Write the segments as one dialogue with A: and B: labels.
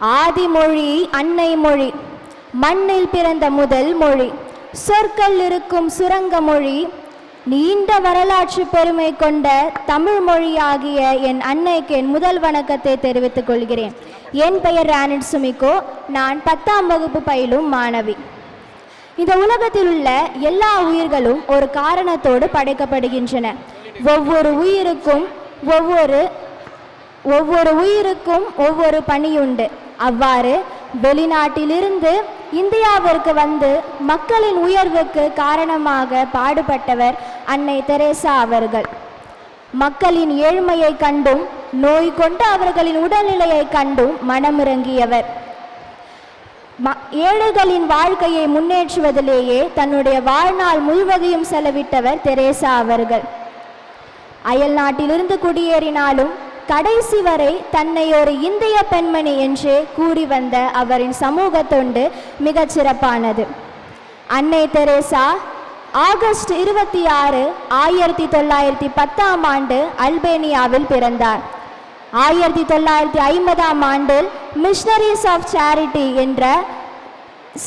A: ஆதிமொழி அன்னை மொழி மண்ணில் பிறந்த முதல் மொழி சொற்கள் இருக்கும் சுரங்க மொழி நீண்ட வரலாற்று பெருமை கொண்ட தமிழ் மொழியாகிய என் அன்னைக்கு என் முதல் வணக்கத்தை தெரிவித்துக் கொள்கிறேன். என் பெயர் ராணிட் சுமிகோ. நான் பத்தாம் வகுப்பு பயிலும் மாணவி. இந்த உலகத்தில் உள்ள எல்லா உயிர்களும் ஒரு காரணத்தோடு படைக்கப்படுகின்றன. ஒவ்வொரு உயிருக்கும் ஒவ்வொரு ஒவ்வொரு உயிருக்கும் ஒவ்வொரு பணியுண்டு. அவ்வாறு வெளிநாட்டிலிருந்து இந்தியாவிற்கு வந்து மக்களின் உயர்வுக்கு காரணமாக பாடுபட்டவர் அன்னை தெரேசா அவர்கள். மக்களின் ஏழ்மையை கண்டும் நோய் கொண்ட அவர்களின் உடல்நிலையை கண்டும் மனமிறங்கியவர். ம- ஏழைகளின் வாழ்க்கையை முன்னேற்றுவதிலேயே தன்னுடைய வாழ்நாள் முழுவதையும் செலவிட்டவர் தெரேசா அவர்கள். அயல் நாட்டிலிருந்து குடியேறினாலும் கடைசி வரை தன்னை ஒரு இந்திய பெண்மணி என்று கூறி வந்த அவரின் சமூக தொண்டு மிகச் சிறப்பானது. அன்னை தெரேசா ஆகஸ்ட் இருபத்தி ஆறு ஆயிரத்தி தொள்ளாயிரத்தி பத்தாம் ஆண்டு அல்பேனியாவில் பிறந்தார். ஆயிரத்தி தொள்ளாயிரத்தி ஐம்பதாம் ஆண்டில் மிஷனரிஸ் ஆஃப் சேரிட்டி என்ற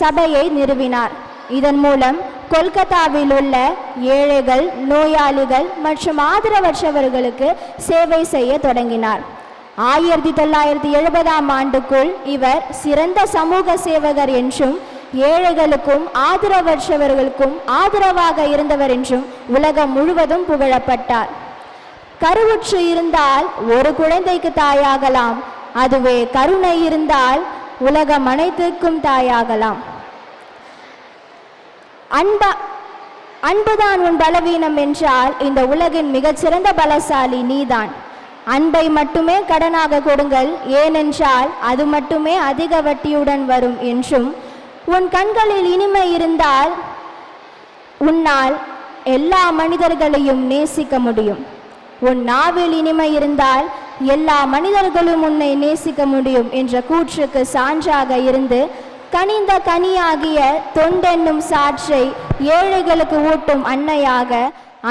A: சபையை நிறுவினார். இதன் மூலம் கொல்கத்தாவில் உள்ள ஏழைகள் நோயாளிகள் மற்றும் ஆதரவற்றவர்களுக்கு சேவை செய்ய தொடங்கினார். ஆயிரத்தி தொள்ளாயிரத்தி எழுபதாம் ஆண்டுக்குள் இவர் சிறந்த சமூக சேவகர் என்றும் ஏழைகளுக்கும் ஆதரவற்றவர்களுக்கும் ஆதரவாக இருந்தவர் என்றும் உலகம் முழுவதும் புகழப்பட்டார். கருவுற்று இருந்தால் ஒரு குழந்தைக்கு தாயாகலாம். அதுவே கருணை இருந்தால் உலகம் அனைத்துக்கும் தாயாகலாம். அன்பா அன்புதான் உன் பலவீனம் என்றால் இந்த உலகின் மிகச்சிறந்த பலசாலி நீதான். அன்பை மட்டுமே கடனாக கொடுங்கள் ஏனென்றால் அது மட்டுமே அதிக வட்டியுடன் வரும் என்றும் உன் கண்களில் இனிமை இருந்தால் உன்னால் எல்லா மனிதர்களையும் நேசிக்க முடியும். உன் நாவில் இனிமை இருந்தால் எல்லா மனிதர்களும் உன்னை நேசிக்க முடியும் என்ற கூற்றுக்கு சான்றாக இருந்து கனிந்த கனியாகிய தொண்டென்னும் சாற்றை ஏழைகளுக்கு ஊட்டும் அன்னையாக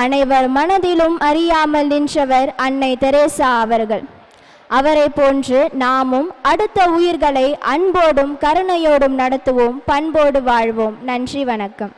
A: அனைவர் மனதிலும் அறியாமல் நின்றவர் அன்னை தெரேசா அவர்கள். அவரை போன்று நாமும் அடுத்த உயிர்களை அன்போடும் கருணையோடும் நடத்துவோம் பண்போடு வாழ்வோம். நன்றி வணக்கம்.